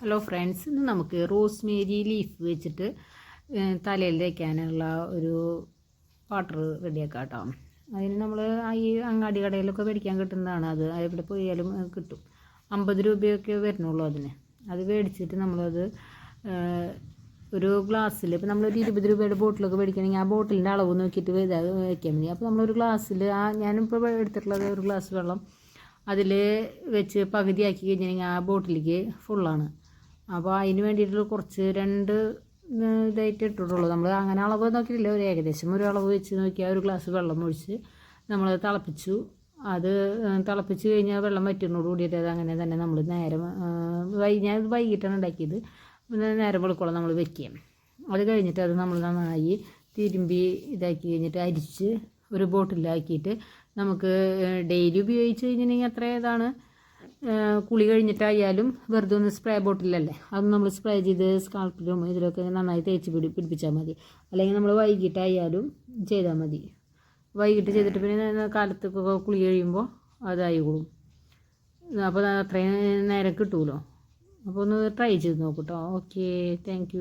Hello friends ഇന്ന് നമുക്ക് Rosemary leaf വെച്ചിട്ട് തലയിൽ തേക്കാനുള്ള ഒരു വാട്ടർ റെഡിയാക്കാം കേട്ടോ അതിന് നമ്മൾ ഈ അങ്ങാടി കടയിലൊക്കെ മേടിക്കാൻ കിട്ടുന്നതാണ്. അത് എവിടെ പോയാലും കിട്ടും. അമ്പത് രൂപയൊക്കെ വരുന്നുള്ളൂ അതിന്. അത് മേടിച്ചിട്ട് നമ്മളത് ഒരു ഗ്ലാസ്സിൽ ഇപ്പോൾ നമ്മളൊരു ഇരുപത് രൂപയുടെ ബോട്ടിലൊക്കെ മേടിക്കണമെങ്കിൽ ആ ബോട്ടിലിന്റെ അളവ് നോക്കിയിട്ട് വയ്ക്കാൻ മതി. അപ്പോൾ നമ്മളൊരു ഗ്ലാസ്സിൽ ആ ഞാനിപ്പോൾ എടുത്തിട്ടുള്ളത് ഒരു ഗ്ലാസ് വെള്ളം അതിൽ വെച്ച് പകുതിയാക്കി കഴിഞ്ഞിട്ടുണ്ടെങ്കിൽ ആ ബോട്ടിലേക്ക് ഫുള്ളാണ് അപ്പോൾ അതിന് വേണ്ടിയിട്ടുള്ള കുറച്ച് രണ്ട് ഇതായിട്ട് ഇട്ടിട്ടുള്ളൂ. നമ്മൾ അങ്ങനെ അളവ് നോക്കിയിട്ടില്ല. ഒരു ഏകദേശം ഒരു അളവ് വെച്ച് നോക്കിയാൽ ഒരു ഗ്ലാസ് വെള്ളം ഒഴിച്ച് നമ്മൾ തിളപ്പിച്ചു. അത് തിളപ്പിച്ച് കഴിഞ്ഞാൽ വെള്ളം വറ്റുന്നോട് കൂടിയിട്ട് അത് അങ്ങനെ തന്നെ നമ്മൾ നേരം വൈ ഞാൻ വൈകിട്ടാണ് ഉണ്ടാക്കിയത്. പിന്നെ നേരം വെളുക്കോളം നമ്മൾ വെക്കുക. അത് കഴിഞ്ഞിട്ട് അത് നമ്മൾ നന്നായി തിരുമ്പി ഇതാക്കി കഴിഞ്ഞിട്ട് അരിച്ച് ഒരു ബോട്ടിലാക്കിയിട്ട് നമുക്ക് ഡെയിലി ഉപയോഗിച്ച് കഴിഞ്ഞിട്ടുണ്ടെങ്കിൽ അത്ര ഇതാണ്. കുളി കഴിഞ്ഞിട്ടായാലും വെറുതെ ഒന്ന് സ്പ്രേ ബോട്ടിലല്ലേ അത് നമ്മൾ സ്പ്രേ ചെയ്ത് സ്കാൾപ്പിലും ഇതിലൊക്കെ നന്നായി തേച്ച് പിടി പിടിപ്പിച്ചാൽ മതി. അല്ലെങ്കിൽ നമ്മൾ വൈകിട്ടായാലും ചെയ്താൽ മതി. വൈകിട്ട് ചെയ്തിട്ട് പിന്നെ കാലത്തൊക്കെ കുളി കഴിയുമ്പോൾ അതായിക്കോളും അപ്പോൾ അത്രയും നേരം കിട്ടുമല്ലോ അപ്പോൾ ഒന്ന് ട്രൈ ചെയ്ത് നോക്കൂട്ടോ. Okay thank